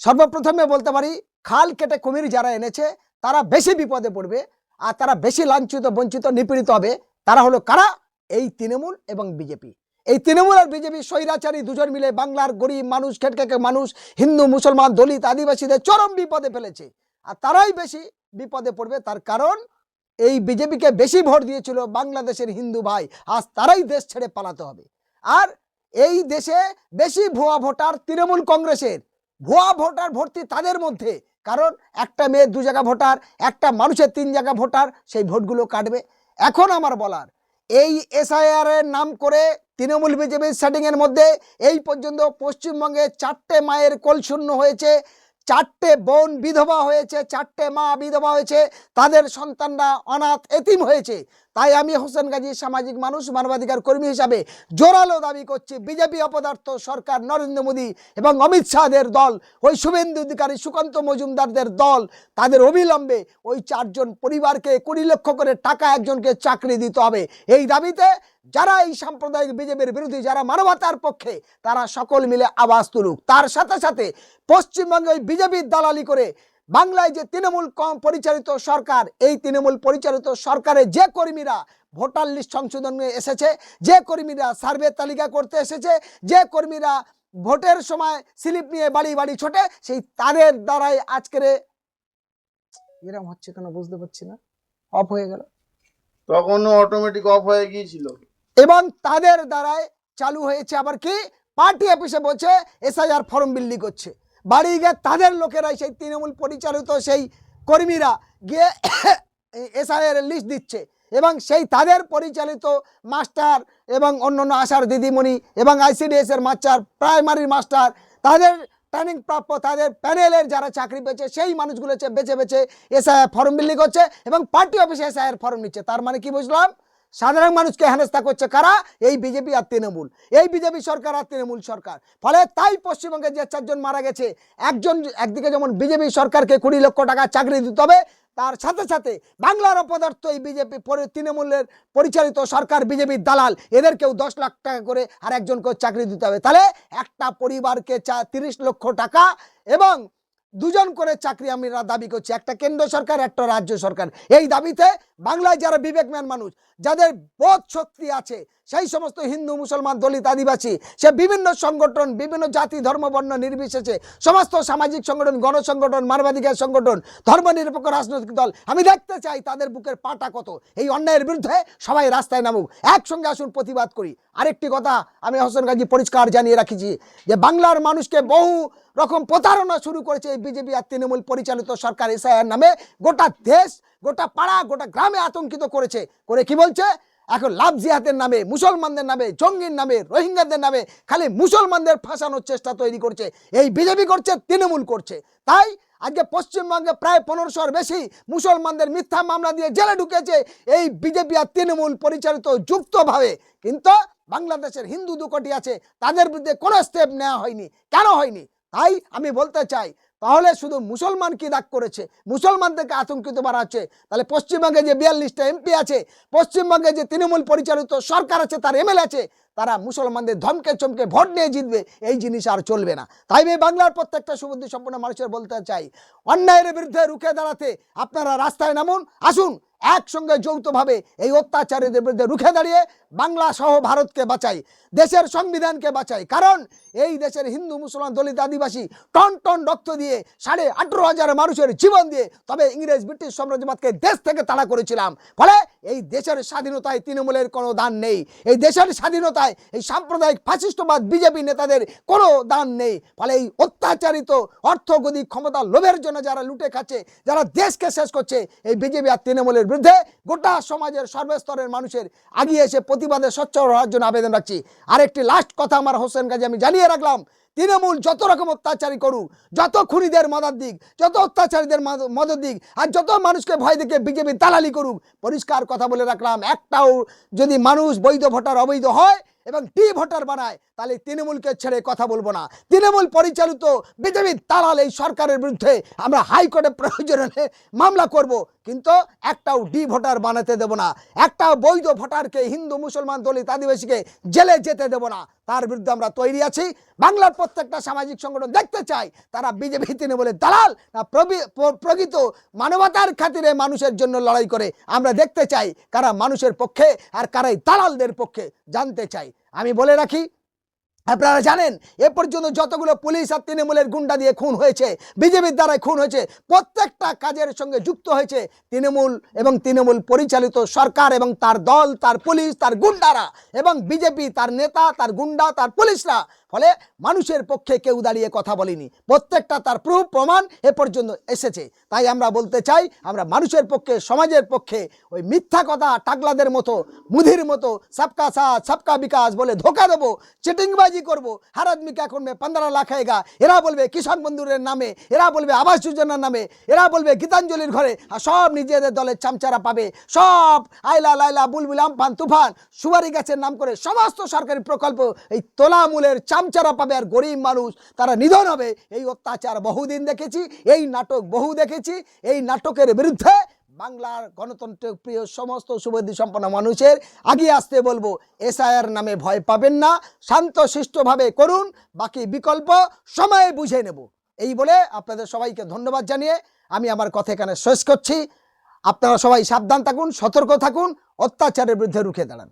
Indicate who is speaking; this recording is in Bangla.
Speaker 1: সর্বপ্রথমে বলতে পারি, খাল কেটে কুমির যারা এনেছে, তারা বেশি বিপদে পড়বে আর তারা বেশি লাঞ্ছিত, বঞ্চিত, নিপীড়িত হবে। তারা হলো কারা? এই তৃণমূল এবং বিজেপি। এই তৃণমূল আর বিজেপি স্বৈরাচারী দুজন মিলে বাংলার গরিব মানুষ, খেটখেটে মানুষ, হিন্দু, মুসলমান, দলিত, আদিবাসীদের চরম বিপদে ফেলেছে। আর তারাই বেশি বিপদে পড়বে তার কারণ, এই বিজেপিকে বেশি ভোট দিয়েছিল বাংলাদেশের হিন্দু ভাই। আজ তারাই দেশ ছেড়ে পালাতে হবে। আর এই দেশে বেশি ভুয়া ভোটার তৃণমূল কংগ্রেসের। ভুয়া ভোটার ভর্তি তাদের মধ্যে। কারণ একটা মেয়ে দু জায়গা ভোটার, একটা মানুষের তিন জায়গা ভোটার, সেই ভোটগুলো কাটবে। এখন আমার বলার, এই এসআইআর এর নাম করে তৃণমূল বিজেপির সেটিংয়ের মধ্যে এই পর্যন্ত পশ্চিমবঙ্গে চারটে মায়ের কোলশূন্য হয়েছে, চারটে বোন বিধবা হয়েছে, চারটে মা বিধবা হয়েছে, তাদের সন্তানরা অনাথ এতিম হয়েছে। তাই আমি হোসেন গাজী সামাজিক মানুষ, মানবাধিকার কর্মী হিসাবে জোরালো দাবি করছি, বিজেপি অপদার্থ সরকার নরেন্দ্র মোদী এবং অমিত শাহদের দল, ওই শুভেন্দু অধিকারী সুকান্ত মজুমদারদের দল, তাদের অবিলম্বে ওই চারজন পরিবারকে কুড়ি লক্ষ করে টাকা একজনকে চাকরি দিতে হবে। এই দাবিতে যারা এই সাম্প্রদায়িক বিজেপির বিরোধী, যারা মানবতার পক্ষে, তারা সকল মিলে আওয়াজ তুলুক। তার সাথে সাথে পশ্চিমবঙ্গে ওই বিজেপির দালালি করে বাংলায় যে তৃণমূল কম পরিচালিত সরকার এই তৃণমূল পরিচালিত সরকারের যে কর্মীরা ভোটার লিস্ট সংশোধন নিয়ে এসেছে যে কর্মীরা সার্ভে তালিকা করতে এসেছে যে কর্মীরা ভোটের সময় স্লিপ নিয়ে বাড়ি বাড়ি ছোটে সেই তাদের দ্বারাই আজকের এরম হচ্ছে কেন বুঝতে পারছি না। অফ হয়ে গেল।
Speaker 2: তখনও অটোমেটিক অফ হয়ে গিয়েছিল।
Speaker 1: এবং তাদের দ্বারাই চালু হয়েছে আবার কি? পার্টি অফিসে বসে এসআইআর ফর্ম বিল্লি করছে। বাড়ি গিয়ে তাদের লোকেরাই সেই তৃণমূল পরিচালিত সেই কর্মীরা গিয়ে এসআইআর লিস্ট দিচ্ছে এবং সেই তাদের পরিচালিত মাস্টার এবং অন্যান্য আশার দিদিমণি এবং আইসিডিএস এর মাস্টার প্রাইমারি মাস্টার, তাদের ট্রেনিং প্রাপ্য তাদের প্যানেলের যারা চাকরি পেয়েছে, সেই মানুষগুলো বেছে বেছে এসআইআর ফর্ম বিল্লি করছে এবং পার্টি অফিসে এসআইআর ফর্ম নিচ্ছে। তার মানে কি বুঝলাম? সাধারণ মানুষকে হেনস্থা করছে কারা? এই বিজেপি আর তৃণমূল। এই বিজেপি সরকার আর তৃণমূল সরকার। ফলে তাই পশ্চিমবঙ্গে যে চারজন মারা গেছে, একজন একদিকে যেমন বিজেপি সরকারকে কুড়ি লক্ষ টাকা চাকরি দিতে হবে, তার সাথে সাথে বাংলার অপদার্থ এই বিজেপি তৃণমূলের পরিচালিত সরকার বিজেপির দালাল, এদেরকেও দশ লাখ টাকা করে আর একজনকেও চাকরি দিতে হবে। তাহলে একটা পরিবারকে চা তিরিশ লক্ষ টাকা এবং দুজন করে চাকরি আমরা দাবি করছি। একটা কেন্দ্র সরকার, একটা রাজ্য সরকার। এই দাবিতে বাংলায় যারা বিবেকম্যান মানুষ, যাদের বোধ শক্তি আছে, সেই সমস্ত হিন্দু, মুসলমান, দলিত, আদিবাসী, সে বিভিন্ন সংগঠন, বিভিন্ন জাতি, ধর্ম, বর্ণ নির্বিশেষে সমস্ত সামাজিক সংগঠন, গণসংগঠন, মানবাধিকার সংগঠন, ধর্মনিরপেক্ষ রাজনৈতিক দল, আমি দেখতে চাই তাদের বুকের পাটা কত। এই অন্যায়ের বিরুদ্ধে সবাই রাস্তায় নামুক। একসঙ্গে আসুন, প্রতিবাদ করি। আরেকটি কথা আমি হোসেন গাজী পরিষ্কার জানিয়ে রাখিছি যে বাংলার মানুষকে বহু রকম প্রতারণা শুরু করেছে এই বিজেপি আর তৃণমূল পরিচালিত সরকার এসআইআর নামে। গোটা দেশ, গোটা পাড়া, গোটা গ্রামে আতঙ্কিত করেছে। করে কি বলছে? এখন লাভ জিহাদের নামে, মুসলমানদের নামে, জঙ্গির নামে, রোহিঙ্গাদের নামে খালি মুসলমানদের ফাঁসানোর চেষ্টা তৈরি করছে। এই বিজেপি করছে, তৃণমূল করছে। তাই আজকে পশ্চিমবঙ্গে প্রায় পনেরোশোর বেশি মুসলমানদের মিথ্যা মামলা দিয়ে জেলে ঢুকেছে এই বিজেপি আর তৃণমূল পরিচালিত যুক্তভাবে। কিন্তু বাংলাদেশের হিন্দু দু কোটি আছে, তাদের বিরুদ্ধে কোনো স্টেপ নেওয়া হয়নি। কেন হয়নি? তাই আমি বলতে চাই, তাহলে শুধু মুসলমান কি দাগ করেছে? মুসলমানদেরকে আতঙ্কিত বাড়াচ্ছে তাহলে পশ্চিমবঙ্গে যে বিয়াল্লিশটা এমপি আছে, পশ্চিমবঙ্গে যে তৃণমূল পরিচালিত সরকার আছে, তার এমএলএ আছে, তারা মুসলমানদের ধমকে চমকে ভোট নিয়ে জিতবে, এই জিনিস আর চলবে না। তাই আমি বাংলার প্রত্যেকটা সুবুদ্ধি সম্পন্ন মানুষের বলতে চাই, অন্যায়ের বিরুদ্ধে রুখে দাঁড়াতে আপনারা রাস্তায় নামুন, আসুন একসঙ্গে যৌথভাবে এই অত্যাচারীদের বিরুদ্ধে রুখে দাঁড়িয়ে বাংলা সহ ভারতকে বাঁচাই, দেশের সংবিধানকে বাঁচাই। কারণ এই দেশের হিন্দু, মুসলমান, দলিত, আদিবাসী টন টন রক্ত দিয়ে সাড়ে আঠেরো হাজার মানুষের জীবন দিয়ে তবে ইংরেজ, ব্রিটিশ সাম্রাজ্যবাদকে দেশ থেকে তাড়া করেছিলাম। ফলে এই দেশের স্বাধীনতায় তৃণমূলের কোনো দান নেই। এই দেশের স্বাধীনতায় এই সাম্প্রদায়িক ফাশিষ্টবাদ বিজেপি নেতাদের কোনো দান নেই। ফলে এই অত্যাচারিত অর্থগতিক ক্ষমতা লোভের জন্য যারা লুটে খাচ্ছে, যারা দেশকে শেষ করছে, এই বিজেপি আর তৃণমূলের বিরুদ্ধে গোটা সমাজের সর্বস্তরের মানুষের আগিয়ে এসে প্রতিবাদে স্বচ্ছ হওয়ার জন্য আবেদন রাখছি। আরেকটি লাস্ট কথা আমার হোসেন কাজে আমি জানিয়ে রাখলাম তৃণমূল যত রকম অত্যাচারী করুক, যত খুনিদের মদত দিক, যত অত্যাচারীদের মদ- মদত দিক, আর যত মানুষকে ভয় দেখে বিজেপি দালালি করুক, পরিষ্কার কথা বলে রাখলাম, একটাও যদি মানুষ বৈধ ভোটার অবৈধ হয় এবং ডি ভোটার বানায়, তাহলে তৃণমূলকে ছেড়ে কথা বলব না। তৃণমূল পরিচালিত বিজেপির দালাল এই সরকারের বিরুদ্ধে আমরা হাইকোর্টে প্রয়োজন মামলা করব, কিন্তু একটাও ডি ভোটার বানাতে দেব না। একটাও বৈধ ভোটারকে হিন্দু, মুসলমান, দলিত, আদিবাসীকে জেলে যেতে দেব না। তার বিরুদ্ধে আমরা তৈরি আছি। বাংলার প্রত্যেকটা সামাজিক সংগঠন দেখতে চাই তারা বিজেপি, তৃণমূলের দালাল না প্রকৃত মানবতার খাতিরে মানুষের জন্য লড়াই করে। আমরা দেখতে চাই কারা মানুষের পক্ষে আর কারাই দালালদের পক্ষে জানতে চাই। আমি বলে রাখি, আপনারা জানেন, এ পর্যন্ত যতগুলো পুলিশ আর তৃণমূলের গুন্ডা দিয়ে খুন হয়েছে, বিজেপির দ্বারাই খুন হয়েছে, প্রত্যেকটা কাজের সঙ্গে যুক্ত হয়েছে তৃণমূল এবং তৃণমূল পরিচালিত সরকার এবং তার দল, তার পুলিশ, তার গুন্ডারা এবং বিজেপি, তার নেতা, তার গুন্ডা, তার পুলিশরা। ফলে মানুষের পক্ষে কেউ দাঁড়িয়ে কথা বলেনি। প্রত্যেকটা তার প্রুফ, প্রমাণ এ পর্যন্ত এসেছে। তাই আমরা বলতে চাই, আমরা মানুষের পক্ষে, সমাজের পক্ষে ওই মিথ্যা কথা টাকলাদের মতো, মুধির মতো সবকা সাথ সবকা বিকাশ বলে ধোকা দেবো, চিটিংবাজি করব। হর আদমি কে এখন পনেরো লাখ আएगा এরা বলবে কিষাণ বন্ধুরের নামে, এরা বলবে আবাস যোজনার নামে, এরা বলবে গীতাঞ্জলির ঘরে, আর সব নিজেদের দলের চামচারা পাবে। সব আইলা লাইলা, বুলবুল, আমফান, তুফান সুবারি গাছের নাম করে সমস্ত সরকারি প্রকল্প এই তোলামূলের চামচারা পাবে আর গরিব মানুষ, তারা নিধন হবে। এই অত্যাচার বহুদিন দেখেছি, এই নাটক বহু দেখেছি, এই নাটকের বিরুদ্ধে বাংলার গণতন্ত্র প্রিয় সমস্ত সুবুদ্ধি সম্পন্ন মানুষের আগিয়ে আসতে বলব। এসআইআর নামে ভয় পাবেন না, শান্ত শিষ্টভাবে করুন, বাকি বিকল্প সময়ে বুঝে নেব। এই বলে আপনাদের সবাইকে ধন্যবাদ জানিয়ে আমি আমার কথা এখানে শেষ করছি। আপনারা সবাই সাবধান থাকুন, সতর্ক থাকুন, অত্যাচারের বিরুদ্ধে রুখে দাঁড়ান।